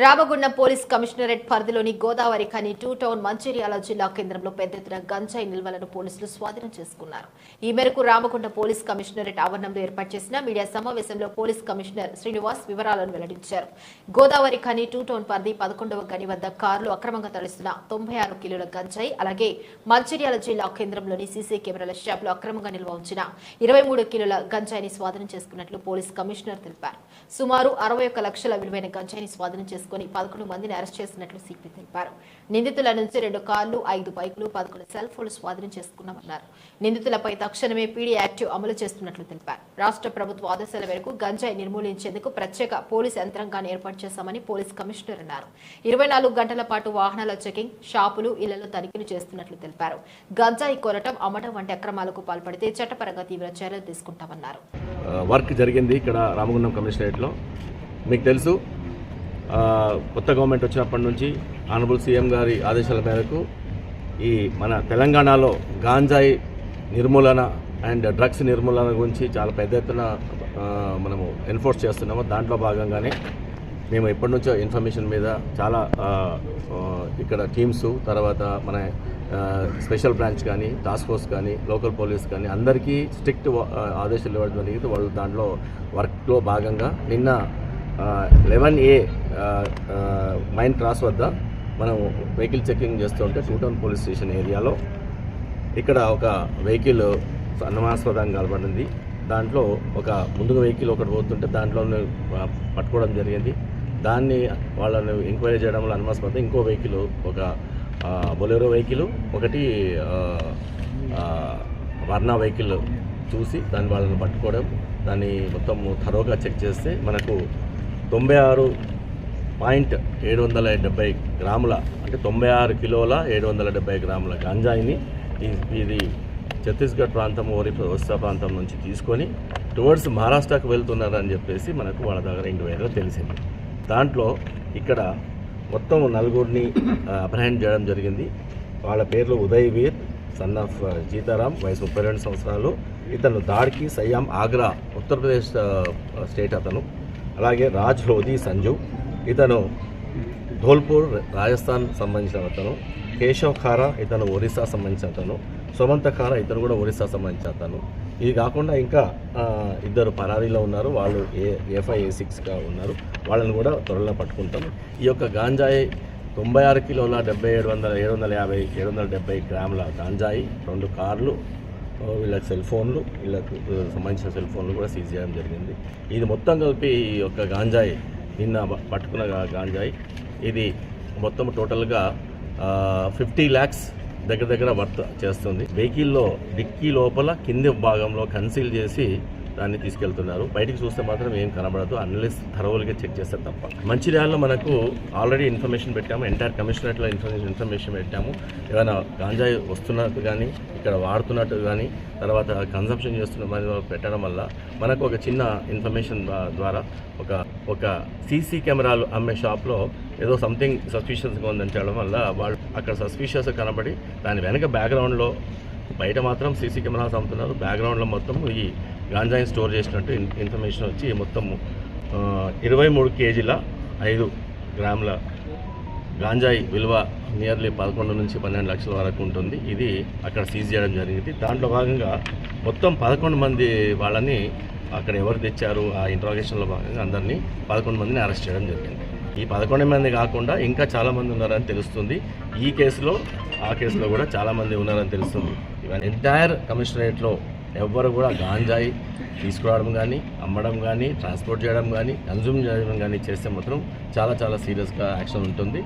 Ramagundam police commissionerate పరిధిలోని Godavari Khani two town Mancherial జిల్లా కేంద్రంలో పెద్ద ఎత్తున గంజాయి నిల్వలను పోలీసులు స్వాధీనం చేసుకున్నారు. ఈ మేరకు రామగుండం పోలీస్ కమిషనరేట్ ఆవరణంలో ఏర్పాటు చేసిన మీడియా సమావేశంలో పోలీస్ కమిషనర్ శ్రీనివాస్ వివరాలను వెల్లడించారు. గోదావరి ఖని టూ టౌన్ పరిధి పదకొండవ గని వద్ద కారులో అక్రమంగా తరలిస్తున్న తొంభై ఆరు కిలోల గంజాయి అలాగే మంచిర్యాల జిల్లా కేంద్రంలోని సీసీ కెమెరాల షాపులో అక్రమంగా నిల్వ ఉంచిన ఇరవై మూడు కిలోల గంజాయిని స్వాధీనం చేసుకున్నట్లు పోలీస్ కమిషనర్ తెలిపారు. సుమారు అరవై లక్షల విలువైన గంజాయిని స్వాధీనం చేసుకుని పదకొండు మందిని అరెస్ట్ చేసినట్లు సిపి తెలిపారు. నిందితుల నుంచి రెండు కార్లు ఐదు బైకులు పదకొండు సెల్ ఫోన్లు స్వాధీనం చేసుకున్నామన్నారు. నిందితులపై తక్షణమే పీడీ యాక్టివ్ అమలు చేస్తున్నట్లు తెలిపారు. రాష్ట్ర ప్రభుత్వ ఆదేశాల మేరకు గంజాయి నిర్మూలించేందుకు ప్రత్యేక పోలీస్ యంత్రాంగాన్ని ఏర్పాటు చేశామని పోలీస్ కమిషనర్ అన్నారు. ఇరవై నాలుగు గంటల పాటు వాహనాల చెకింగ్ షాపులు ఇళ్ళలో తనిఖీలు చేస్తున్నట్లు తెలిపారు. గంజాయి కొనటం అమ్మటం వంటి అక్రమాలకు పాల్పడితే చట్టపరంగా తీవ్ర చర్యలు తీసుకుంటామన్నారు. వర్క్ జరిగింది ఇక్కడ రామగుండం కమిషనరేట్లో. మీకు తెలుసు కొత్త గవర్నమెంట్ వచ్చినప్పటి నుంచి ఆనరబుల్ సీఎం గారి ఆదేశాల మేరకు ఈ మన తెలంగాణలో గాంజాయి నిర్మూలన అండ్ డ్రగ్స్ నిర్మూలన గురించి చాలా పెద్ద ఎత్తున మనము ఎన్ఫోర్స్ చేస్తున్నాము. దాంట్లో భాగంగానే మేము ఎప్పటి నుంచో ఇన్ఫర్మేషన్ మీద చాలా ఇక్కడ టీమ్స్ తర్వాత మన స్పెషల్ బ్రాంచ్ కానీ టాస్క్ ఫోర్స్ కానీ లోకల్ పోలీస్ కానీ అందరికీ స్ట్రిక్ట్ ఆదేశాలు ఇవ్వడం జరిగింది. వాళ్ళు దాంట్లో వర్క్లో భాగంగా నిన్న లెవెన్ ఏ మైన్ క్రాస్ వద్ద మనం వెహికల్ చెకింగ్ చేస్తుంటే టూటౌన్ పోలీస్ స్టేషన్ ఏరియాలో ఇక్కడ ఒక వెహికల్ అనుమానాస్పదంగా కనబడింది. దాంట్లో ఒక ముందుగా వెహికల్ ఒకటి పోతుంటే దాంట్లో పట్టుకోవడం జరిగింది. దాన్ని వాళ్ళని ఎంక్వైరీ చేయడంలో అనుమానాస్పదం ఇంకో వెహికల్ ఒక బొలెరో వెహికల్ ఒకటి వర్ణ వెహికల్ చూసి దాన్ని వాళ్ళని పట్టుకోవడం. దాన్ని మొత్తం థరోగా చెక్ చేస్తే మనకు తొంభై ఆరు పాయింట్ ఏడు వందల డెబ్బై గ్రాముల అంటే తొంభై ఆరు కిలోల ఏడు వందల డెబ్బై గ్రాముల గంజాయిని ఈ- ఇది ఛత్తీస్గఢ్ ప్రాంతం ఓరి ఒరిస్సా ప్రాంతం నుంచి తీసుకొని టువర్డ్స్ మహారాష్ట్రకు వెళ్తున్నారని చెప్పేసి మనకు వాళ్ళ దగ్గర ఇంక్వైరీలో తెలిసింది. దాంట్లో ఇక్కడ మొత్తం నలుగురిని అప్రహెండ్ చేయడం జరిగింది. వాళ్ళ పేర్లు ఉదయ్ వీర్ సన్ ఆఫ్ జీతారాం వయసు ముప్పై రెండు సంవత్సరాలు. ఇతను దాడికి సయ్యాం ఆగ్రా ఉత్తరప్రదేశ్ స్టేట్ అతను. అలాగే రాజ్ లోధి సంజు. ఇతను ధోల్పూర్ రాజస్థాన్ సంబంధించిన అతను. కేశవ్ ఖారా ఇతను ఒరిస్సా సంబంధించిన అతను. సుమంత ఖారా ఇతను కూడా ఒరిస్సా సంబంధించిన అతను. ఇది కాకుండా ఇంకా ఇద్దరు పరారీలో ఉన్నారు. వాళ్ళు ఏ ఎఫ్ఐ ఏ సిక్స్గా ఉన్నారు. వాళ్ళని కూడా త్వరలో పట్టుకుంటాం. ఈ యొక్క గాంజాయి తొంభై ఆరు కిలోల డెబ్బై ఏడు వందల ఏడు వందల యాభై ఏడు వందల డెబ్బై గ్రాముల గాంజాయి రెండు కార్లు వీళ్ళకి సెల్ ఫోన్లు వీళ్ళకు సంబంధించిన సెల్ ఫోన్లు కూడా సీజ్ చేయడం జరిగింది. ఇది మొత్తం కలిపి ఈ యొక్క గాంజాయి నిన్న పట్టుకున్న గాంజాయి. ఇది మొత్తం టోటల్గా ఫిఫ్టీ ల్యాక్స్ దగ్గర దగ్గర వర్త్ చేస్తుంది. వెహికల్లో డిక్కీ లోపల కింది భాగంలో కన్సీల్ చేసి దాన్ని తీసుకెళ్తున్నారు. బయటికి చూస్తే మాత్రం ఏం కనబడదు. అన్లెస్ థరోల్గా చెక్ చేస్తే తప్ప. మంచిర్యాలలో మనకు ఆల్రెడీ ఇన్ఫర్మేషన్ పెట్టాము. ఎంటైర్ కమిషనరేట్లో ఇన్ఫర్మేషన్ ఇన్ఫర్మేషన్ పెట్టాము. ఏమైనా గాంజాయి వస్తున్నట్టు కానీ ఇక్కడ వాడుతున్నట్టు కానీ తర్వాత కన్సంప్షన్ చేస్తున్న పెట్టడం వల్ల మనకు ఒక చిన్న ఇన్ఫర్మేషన్ ద్వారా ఒక ఒక సీసీ కెమెరాలు అమ్మే షాప్లో ఏదో సంథింగ్ సస్పిషియస్గా ఉందని చెప్పడం వల్ల వాళ్ళు అక్కడ సస్పిషియస్ కనబడి దాని వెనక బ్యాక్గ్రౌండ్లో బయట మాత్రం సీసీ కెమెరాస్ అమ్ముతున్నారు. బ్యాక్గ్రౌండ్లో మొత్తం ఈ గాంజాయిని స్టోర్ చేసినట్టు ఇన్ఫర్మేషన్ వచ్చి మొత్తం ఇరవై మూడు కేజీల ఐదు గ్రాముల గాంజాయి విలువ నియర్లీ పదకొండు నుంచి పన్నెండు లక్షల వరకు ఉంటుంది. ఇది అక్కడ సీజ్ చేయడం జరిగింది. దాంట్లో భాగంగా మొత్తం పదకొండు మంది వాళ్ళని అక్కడ ఎవరు తెచ్చారు ఆ ఇంట్రాగేషన్లో భాగంగా అందరినీ పదకొండు మందిని అరెస్ట్ చేయడం జరిగింది. ఈ పదకొండు మంది కాకుండా ఇంకా చాలామంది ఉన్నారని తెలుస్తుంది. ఈ కేసులో ఆ కేసులో కూడా చాలా మంది ఉన్నారని తెలుస్తుంది. ఇవన్నీ ఎంటైర్ కమిషనరేట్లో ఎవ్వరు కూడా గాంజాయి తీసుకురావడం కానీ అమ్మడం కానీ ట్రాన్స్పోర్ట్ చేయడం కానీ కన్జ్యూమ్ చేయడం కానీ చేస్తే మాత్రం చాలా చాలా సీరియస్గా యాక్షన్ ఉంటుంది.